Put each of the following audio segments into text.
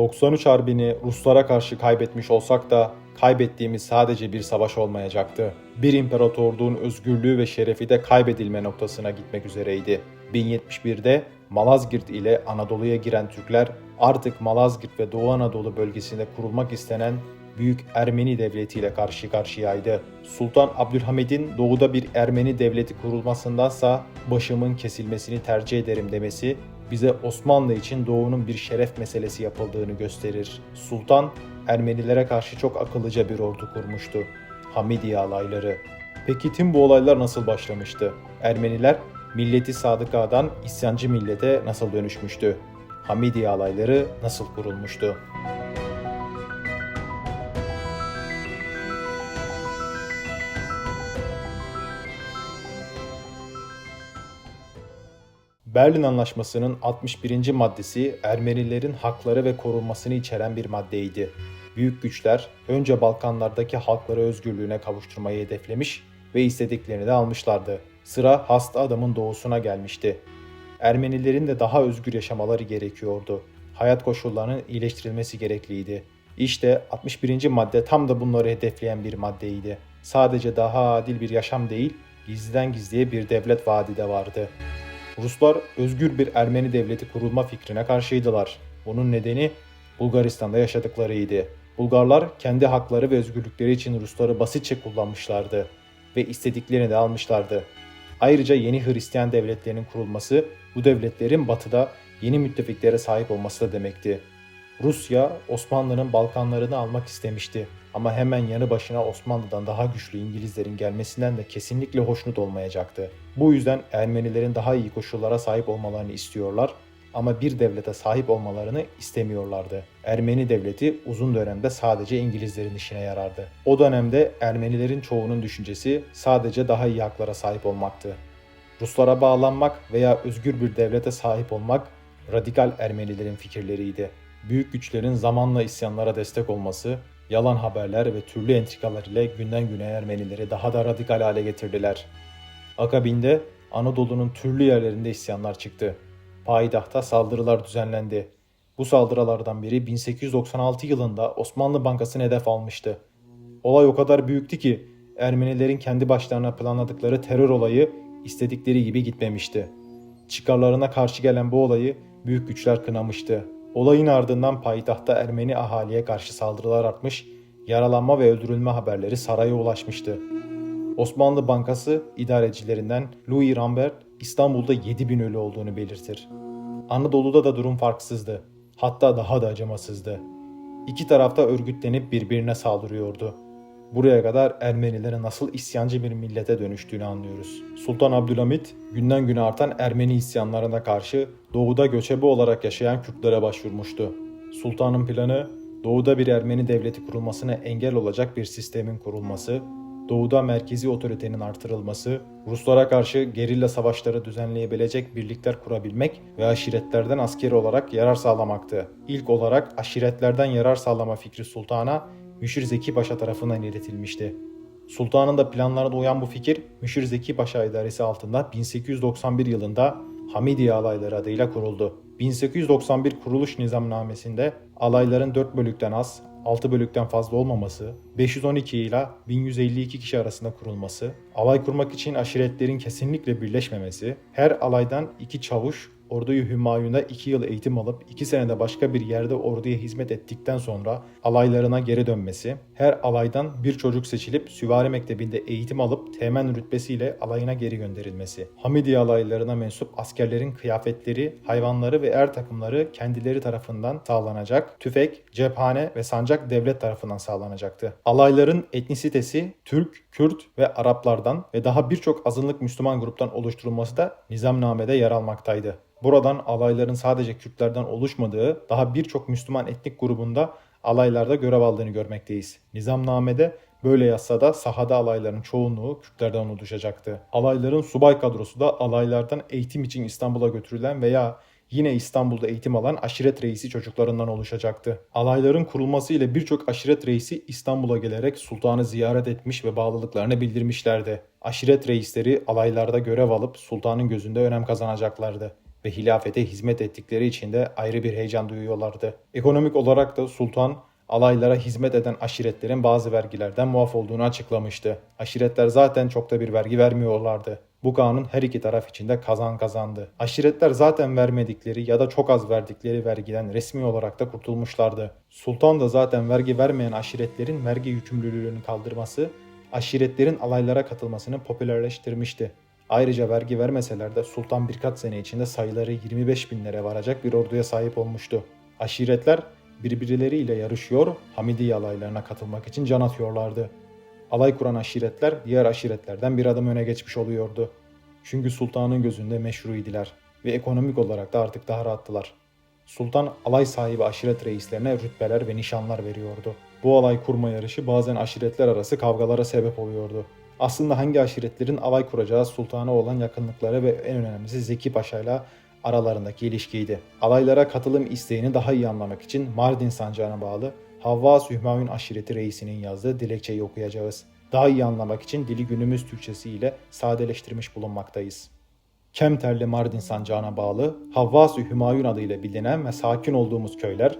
93 Harbi'ni Ruslara karşı kaybetmiş olsak da kaybettiğimiz sadece bir savaş olmayacaktı. Bir imparatorluğun özgürlüğü ve şerefi de kaybedilme noktasına gitmek üzereydi. 1071'de Malazgirt ile Anadolu'ya giren Türkler artık Malazgirt ve Doğu Anadolu bölgesinde kurulmak istenen Büyük Ermeni Devleti ile karşı karşıyaydı. Sultan Abdülhamid'in doğuda bir Ermeni devleti kurulmasındansa başımın kesilmesini tercih ederim demesi bize Osmanlı için doğunun bir şeref meselesi yapıldığını gösterir. Sultan Ermenilere karşı çok akıllıca bir ordu kurmuştu. Hamidiye alayları. Peki tüm bu olaylar nasıl başlamıştı? Ermeniler milleti sadıkadan isyancı millete nasıl dönüşmüştü? Hamidiye alayları nasıl kurulmuştu? Berlin Anlaşması'nın 61. maddesi Ermenilerin hakları ve korunmasını içeren bir maddeydi. Büyük güçler önce Balkanlardaki halkları özgürlüğüne kavuşturmayı hedeflemiş ve istediklerini de almışlardı. Sıra hasta adamın doğusuna gelmişti. Ermenilerin de daha özgür yaşamaları gerekiyordu. Hayat koşullarının iyileştirilmesi gerekliydi. İşte 61. madde tam da bunları hedefleyen bir maddeydi. Sadece daha adil bir yaşam değil, gizliden gizliye bir devlet vaadi de vardı. Ruslar özgür bir Ermeni devleti kurulma fikrine karşıydılar. Bunun nedeni Bulgaristan'da yaşadıklarıydı. Bulgarlar kendi hakları ve özgürlükleri için Rusları basitçe kullanmışlardı ve istediklerini de almışlardı. Ayrıca yeni Hristiyan devletlerinin kurulması bu devletlerin batıda yeni müttefiklere sahip olması da demekti. Rusya Osmanlı'nın Balkanlarını almak istemişti ama hemen yanı başına Osmanlı'dan daha güçlü İngilizlerin gelmesinden de kesinlikle hoşnut olmayacaktı. Bu yüzden Ermenilerin daha iyi koşullara sahip olmalarını istiyorlar ama bir devlete sahip olmalarını istemiyorlardı. Ermeni devleti uzun dönemde sadece İngilizlerin işine yarardı. O dönemde Ermenilerin çoğunun düşüncesi sadece daha iyi haklara sahip olmaktı. Ruslara bağlanmak veya özgür bir devlete sahip olmak radikal Ermenilerin fikirleriydi. Büyük güçlerin zamanla isyanlara destek olması, yalan haberler ve türlü entrikalar ile günden güne Ermenileri daha da radikal hale getirdiler. Akabinde Anadolu'nun türlü yerlerinde isyanlar çıktı. Payidahta saldırılar düzenlendi. Bu saldırılardan biri 1896 yılında Osmanlı Bankası'nı hedef almıştı. Olay o kadar büyüktü ki Ermenilerin kendi başlarına planladıkları terör olayı istedikleri gibi gitmemişti. Çıkarlarına karşı gelen bu olayı büyük güçler kınamıştı. Olayın ardından payitahta Ermeni ahaliye karşı saldırılar artmış, yaralanma ve öldürülme haberleri saraya ulaşmıştı. Osmanlı Bankası idarecilerinden Louis Rambert İstanbul'da 7000 ölü olduğunu belirtir. Anadolu'da da durum farksızdı. Hatta daha da acımasızdı. İki tarafta örgütlenip birbirine saldırıyordu. Buraya kadar Ermenilerin nasıl isyancı bir millete dönüştüğünü anlıyoruz. Sultan Abdülhamit günden güne artan Ermeni isyanlarına karşı doğuda göçebe olarak yaşayan Kürtlere başvurmuştu. Sultanın planı doğuda bir Ermeni devleti kurulmasına engel olacak bir sistemin kurulması, doğuda merkezi otoritenin artırılması, Ruslara karşı gerilla savaşları düzenleyebilecek birlikler kurabilmek ve aşiretlerden askeri olarak yarar sağlamaktı. İlk olarak aşiretlerden yarar sağlama fikri sultana Müşir Zeki Paşa tarafından iletilmişti. Sultanın da planlarına uyan bu fikir Müşir Zeki Paşa idaresi altında 1891 yılında Hamidiye alayları adıyla kuruldu. 1891 kuruluş nizamnamesinde alayların 4 bölükten az, 6 bölükten fazla olmaması, 512 ile 1152 kişi arasında kurulması, alay kurmak için aşiretlerin kesinlikle birleşmemesi, her alaydan 2 çavuş, orduyu Hümayun'da 2 yıl eğitim alıp 2 senede başka bir yerde orduya hizmet ettikten sonra alaylarına geri dönmesi, her alaydan bir çocuk seçilip süvari mektebinde eğitim alıp teğmen rütbesiyle alayına geri gönderilmesi, Hamidiye alaylarına mensup askerlerin kıyafetleri, hayvanları ve er takımları kendileri tarafından sağlanacak, tüfek, cephane ve sancak devlet tarafından sağlanacaktı. Alayların etnisitesi Türk, Kürt ve Araplardan ve daha birçok azınlık Müslüman gruptan oluşturulması da nizamnamede yer almaktaydı. Buradan alayların sadece Kürtlerden oluşmadığı daha birçok Müslüman etnik grubunda alaylarda görev aldığını görmekteyiz. Nizamnamede böyle yazsa da sahada alayların çoğunluğu Kürtlerden oluşacaktı. Alayların subay kadrosu da alaylardan eğitim için İstanbul'a götürülen veya yine İstanbul'da eğitim alan aşiret reisi çocuklarından oluşacaktı. Alayların kurulması ile birçok aşiret reisi İstanbul'a gelerek sultanı ziyaret etmiş ve bağlılıklarını bildirmişlerdi. Aşiret reisleri alaylarda görev alıp sultanın gözünde önem kazanacaklardı. Ve hilafete hizmet ettikleri için de ayrı bir heyecan duyuyorlardı. Ekonomik olarak da sultan alaylara hizmet eden aşiretlerin bazı vergilerden muaf olduğunu açıklamıştı. Aşiretler zaten çok da bir vergi vermiyorlardı. Bu kanun her iki taraf için de kazan kazandı. Aşiretler zaten vermedikleri ya da çok az verdikleri vergiden resmi olarak da kurtulmuşlardı. Sultan da zaten vergi vermeyen aşiretlerin vergi yükümlülüğünü kaldırması, aşiretlerin alaylara katılmasını popülerleştirmişti. Ayrıca vergi vermeseler de sultan birkaç sene içinde sayıları 25 binlere varacak bir orduya sahip olmuştu. Aşiretler birbirleriyle yarışıyor, Hamidiye alaylarına katılmak için can atıyorlardı. Alay kuran aşiretler diğer aşiretlerden bir adım öne geçmiş oluyordu. Çünkü sultanın gözünde meşruidiler ve ekonomik olarak da artık daha rahattılar. Sultan alay sahibi aşiret reislerine rütbeler ve nişanlar veriyordu. Bu alay kurma yarışı bazen aşiretler arası kavgalara sebep oluyordu. Aslında hangi aşiretlerin alay kuracağı sultana olan yakınlıkları ve en önemlisi Zeki Paşa ile aralarındaki ilişkiydi. Alaylara katılım isteğini daha iyi anlamak için Mardin sancağına bağlı Havvas Hümayun aşireti reisinin yazdığı dilekçeyi okuyacağız. Daha iyi anlamak için dili günümüz Türkçesi ile sadeleştirmiş bulunmaktayız. Kemterli Mardin sancağına bağlı Havvas-ı Hümayun adıyla bilinen ve sakin olduğumuz köyler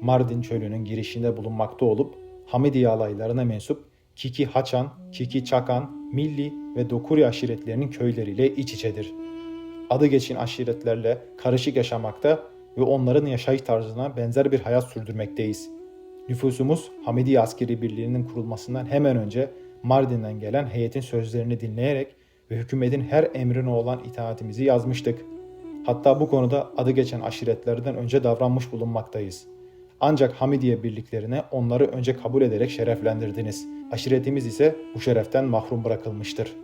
Mardin çölünün girişinde bulunmakta olup Hamidiye alaylarına mensup Kiki Haçan, Kiki Çakan, Milli ve Dokuri aşiretlerinin köyleriyle iç içedir. Adı geçin aşiretlerle karışık yaşamakta ve onların yaşayış tarzına benzer bir hayat sürdürmekteyiz. Nüfusumuz Hamidiye Askeri Birliği'nin kurulmasından hemen önce Mardin'den gelen heyetin sözlerini dinleyerek ve hükümetin her emrine olan itaatimizi yazmıştık. Hatta bu konuda adı geçen aşiretlerden önce davranmış bulunmaktayız. Ancak Hamidiye birliklerine onları önce kabul ederek şereflendirdiniz. Aşiretimiz ise bu şereften mahrum bırakılmıştır.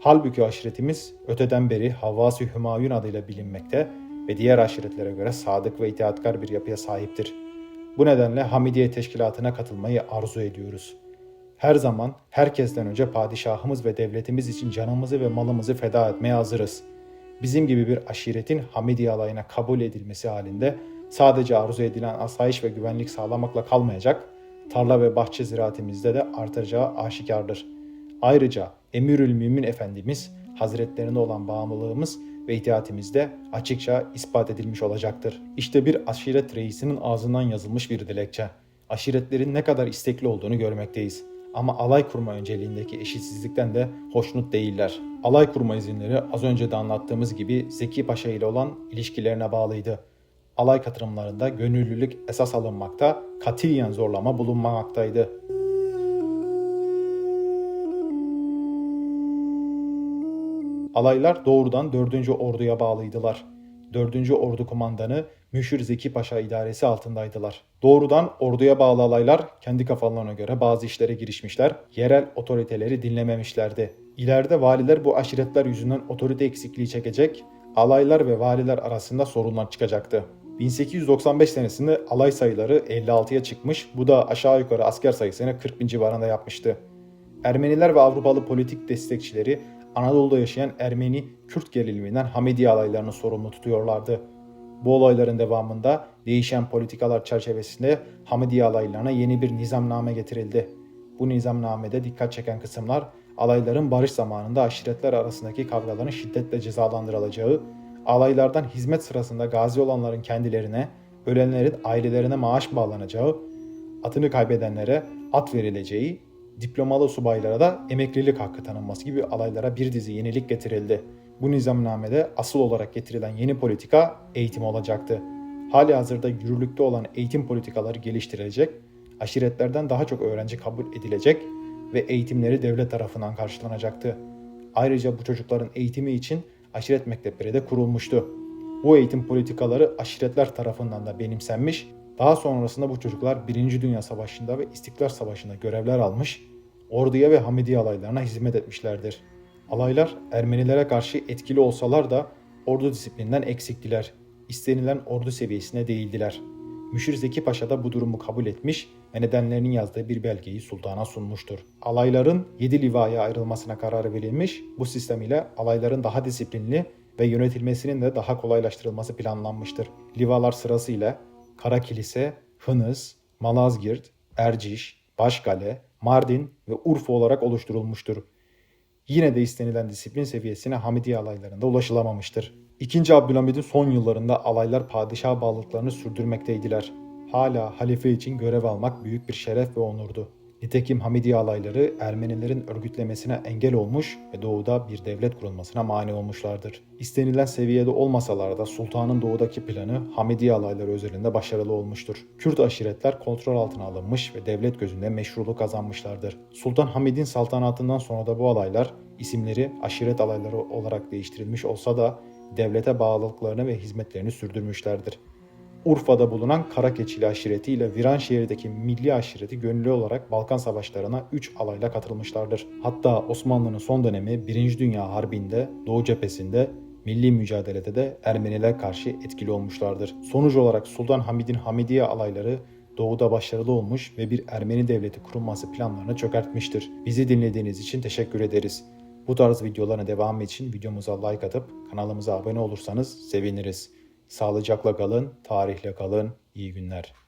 Halbuki aşiretimiz öteden beri Havvas-ı Hümayun adıyla bilinmekte ve diğer aşiretlere göre sadık ve itaatkar bir yapıya sahiptir. Bu nedenle Hamidiye teşkilatına katılmayı arzu ediyoruz. Her zaman herkesten önce padişahımız ve devletimiz için canımızı ve malımızı feda etmeye hazırız. Bizim gibi bir aşiretin Hamidiye alayına kabul edilmesi halinde sadece arzu edilen asayiş ve güvenlik sağlamakla kalmayacak, tarla ve bahçe ziraatimizde de artacağı aşikardır. Ayrıca Emirül Mümin Efendimiz Hazretlerine olan bağımlılığımız ve itaatimiz de açıkça ispat edilmiş olacaktır. İşte bir aşiret reisinin ağzından yazılmış bir dilekçe. Aşiretlerin ne kadar istekli olduğunu görmekteyiz. Ama alay kurma önceliğindeki eşitsizlikten de hoşnut değiller. Alay kurma izinleri az önce de anlattığımız gibi Zeki Paşa ile olan ilişkilerine bağlıydı. Alay katılımlarında gönüllülük esas alınmakta, katiyen zorlama bulunmamaktaydı. Alaylar doğrudan 4. Ordu'ya bağlıydılar. 4. Ordu kumandanı Müşir Zeki Paşa idaresi altındaydılar. Doğrudan orduya bağlı alaylar kendi kafalarına göre bazı işlere girişmişler, yerel otoriteleri dinlememişlerdi. İleride valiler bu aşiretler yüzünden otorite eksikliği çekecek, alaylar ve valiler arasında sorunlar çıkacaktı. 1895 senesinde alay sayıları 56'ya çıkmış, bu da aşağı yukarı asker sayısını 40 bin civarında yapmıştı. Ermeniler ve Avrupalı politik destekçileri Anadolu'da yaşayan Ermeni Kürt geriliminden Hamidiye alaylarını sorumlu tutuyorlardı. Bu olayların devamında değişen politikalar çerçevesinde Hamidiye alaylarına yeni bir nizamname getirildi. Bu nizamnamede dikkat çeken kısımlar alayların barış zamanında aşiretler arasındaki kavgaların şiddetle cezalandırılacağı, alaylardan hizmet sırasında gazi olanların kendilerine, ölenlerin ailelerine maaş bağlanacağı, atını kaybedenlere at verileceği diplomalı subaylara da emeklilik hakkı tanınması gibi alaylara bir dizi yenilik getirildi. Bu nizamnamede asıl olarak getirilen yeni politika eğitim olacaktı. Hali hazırda yürürlükte olan eğitim politikaları geliştirilecek, aşiretlerden daha çok öğrenci kabul edilecek ve eğitimleri devlet tarafından karşılanacaktı. Ayrıca bu çocukların eğitimi için aşiret mektepleri de kurulmuştu. Bu eğitim politikaları aşiretler tarafından da benimsenmiş daha sonrasında bu çocuklar 1. Dünya Savaşı'nda ve İstiklal Savaşı'nda görevler almış, orduya ve Hamidiye alaylarına hizmet etmişlerdir. Alaylar Ermenilere karşı etkili olsalar da ordu disiplinden eksiktiler. İstenilen ordu seviyesine değildiler. Müşir Zeki Paşa da bu durumu kabul etmiş nedenlerinin yazdığı bir belgeyi sultana sunmuştur. Alayların 7 livaya ayrılmasına karar verilmiş, bu sistem ile alayların daha disiplinli ve yönetilmesinin de daha kolaylaştırılması planlanmıştır. Livalar sırasıyla Kara Kilise, Hınız, Malazgirt, Erciş, Başkale, Mardin ve Urfa olarak oluşturulmuştur. Yine de istenilen disiplin seviyesine Hamidiye alaylarında ulaşılamamıştır. İkinci Abdülhamid'in son yıllarında alaylar padişah bağlılıklarını sürdürmekteydiler. Hala halife için görev almak büyük bir şeref ve onurdu. Nitekim Hamidiye alayları Ermenilerin örgütlemesine engel olmuş ve doğuda bir devlet kurulmasına mani olmuşlardır. İstenilen seviyede olmasalar da sultanın doğudaki planı Hamidiye alayları özelinde başarılı olmuştur. Kürt aşiretler kontrol altına alınmış ve devlet gözünde meşruluk kazanmışlardır. Sultan Hamid'in saltanatından sonra da bu alaylar isimleri aşiret alayları olarak değiştirilmiş olsa da devlete bağlılıklarını ve hizmetlerini sürdürmüşlerdir. Urfa'da bulunan Karakeçili aşireti ile Viranşehir'deki Milli aşireti gönüllü olarak Balkan savaşlarına 3 alayla katılmışlardır. Hatta Osmanlı'nın son dönemi 1. Dünya Harbi'nde Doğu cephesinde milli mücadelede de Ermeniler karşı etkili olmuşlardır. Sonuç olarak Sultan Hamid'in Hamidiye alayları doğuda başarılı olmuş ve bir Ermeni devleti kurulması planlarını çökertmiştir. Bizi dinlediğiniz için teşekkür ederiz. Bu tarz videoların devamı için videomuza like atıp kanalımıza abone olursanız seviniriz. Sağlıcakla kalın, tarihle kalın, iyi günler.